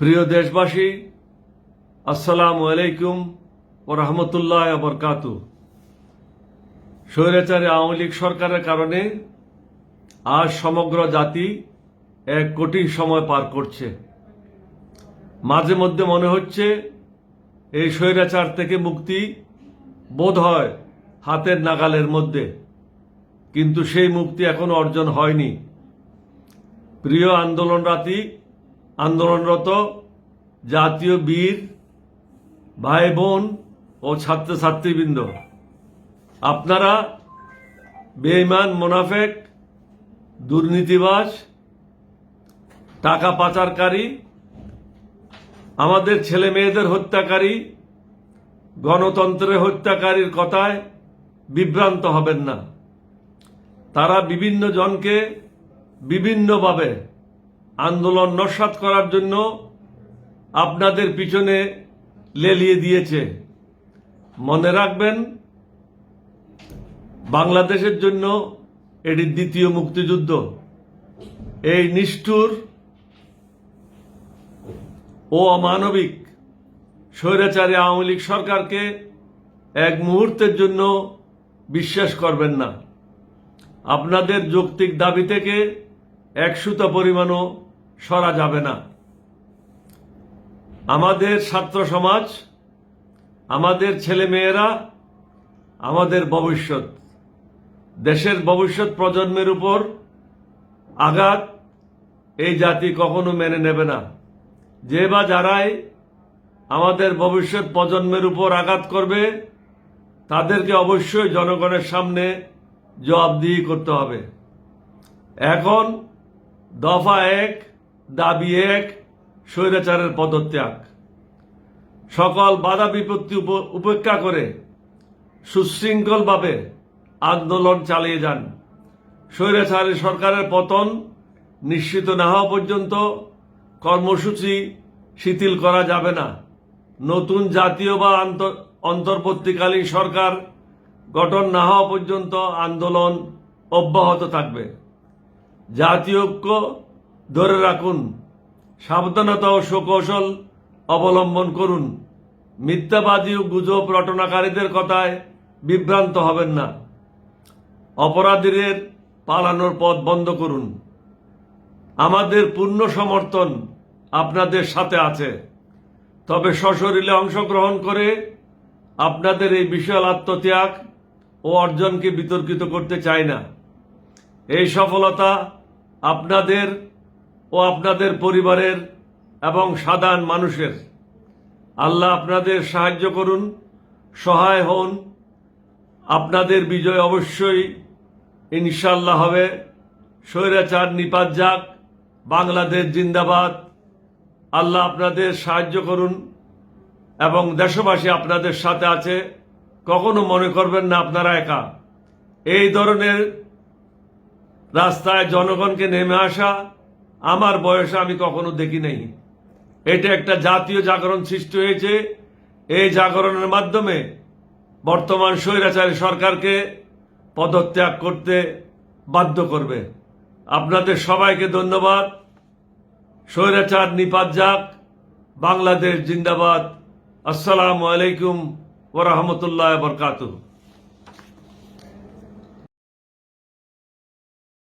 প্রিয় দেশবাসী, আসসালামু আলাইকুম ও রহমতুল্লাহ বরকাতু স্বৈরাচারী আওয়ামী লীগ সরকারের কারণে আজ সমগ্র জাতি এক কঠিন সময় পার করছে। মাঝে মধ্যে মনে হচ্ছে এই স্বৈরাচার থেকে মুক্তি বোধ হয় হাতের নাগালের মধ্যে, কিন্তু সেই মুক্তি এখনও অর্জন হয়নি। প্রিয় আন্দোলনরাতি আন্দোলনরত জাতীয় বীর ভাই বোন ও ছাত্রছাত্রীবৃন্দ। আপনারা বেঈমান, মোনাফেক, দুর্নীতিবাজ, টাকা পাচারকারী, আমাদের ছেলে মেয়েদের হত্যাকারী, গণতন্ত্রের হত্যাকারীর কথায় বিভ্রান্ত হবেন না। তারা বিভিন্ন জনকে বিভিন্নভাবে আন্দোলন নস্বাত করার জন্য আপনাদের পিছনে লেলিয়ে দিয়েছে। মনে রাখবেন, বাংলাদেশের জন্য এটি দ্বিতীয় মুক্তিযুদ্ধ। এই নিষ্ঠুর ও অমানবিক স্বৈরাচারী আওয়ামী লীগ সরকারকে এক মুহূর্তের জন্য বিশ্বাস করবেন না। আপনাদের যৌক্তিক দাবি থেকে এক সুতা পরিমাণও সরা যাবে না। আমাদের ছাত্র সমাজ, আমাদের ছেলে মেয়েরা আমাদের ভবিষ্যৎ, দেশের ভবিষ্যৎ প্রজন্মের উপর আঘাত এই জাতি কখনো মেনে নেবে না। যে বা যারাই আমাদের ভবিষ্যৎ প্রজন্মের উপর আঘাত করবে, তাদেরকে অবশ্যই জনগণের সামনে জবাবদিহি করতে হবে। এখন দফা এক দাবি এক, স্বৈরাচারের পদত্যাগ। সকল বাধা বিপত্তি উপ- উপেক্ষা করে সুশৃঙ্খলভাবে আন্দোলন চালিয়ে যান। স্বৈরাচারী সরকারের পতন নিশ্চিত না হওয়া পর্যন্ত কর্মসূচি শিথিল করা যাবে না। নতুন জাতীয় বা অন্তর্বর্তীকালীন সরকার গঠন না হওয়া পর্যন্ত আন্দোলন অব্যাহত থাকবে। জাতীয় ঐক্য ধরে রাখুন, সাবধানতা ও সুকৌশল অবলম্বন করুন। মিথ্যাবাদী ও গুজব রটনাকারীদের কথায় বিভ্রান্ত হবেন না। অপরাধীদের পালানোর পথ বন্ধ করুন। আমাদের পূর্ণ সমর্থন আপনাদের সাথে আছে। তবে সশরীরে অংশগ্রহণ করে আপনাদের এই বিশাল আত্মত্যাগ ও অর্জনকে বিতর্কিত করতে চাই না। এই সফলতা আপনাদের ও আপনাদের পরিবারের এবং সাধারণ মানুষের। আল্লাহ আপনাদের সাহায্য করুন, সহায় হন। আপনাদের বিজয় অবশ্যই ইনশাল্লাহ হবে। স্বৈরাচার নিপাত যাক, বাংলাদেশ জিন্দাবাদ। আল্লাহ আপনাদের সাহায্য করুন এবং দেশবাসী আপনাদের সাথে আছে। কখনো মনে করবেন না আপনারা একা। এই ধরনের রাস্তায় জনগণকে নেমে আসা আমার বয়সে আমি কখনো দেখি নাই। এটা একটা জাতীয় জাগরণ সৃষ্টি হয়েছে। এই জাগরণের মাধ্যমে বর্তমান স্বৈরাচারী সরকারকে পদত্যাগ করতে বাধ্য করবে। আপনাদের সবাইকে ধন্যবাদ। স্বৈরাচার নিপাত যাক। বাংলাদেশ জিন্দাবাদ। আসসালামু আলাইকুম ওরহমতুল্লাহ বরকাতুহ।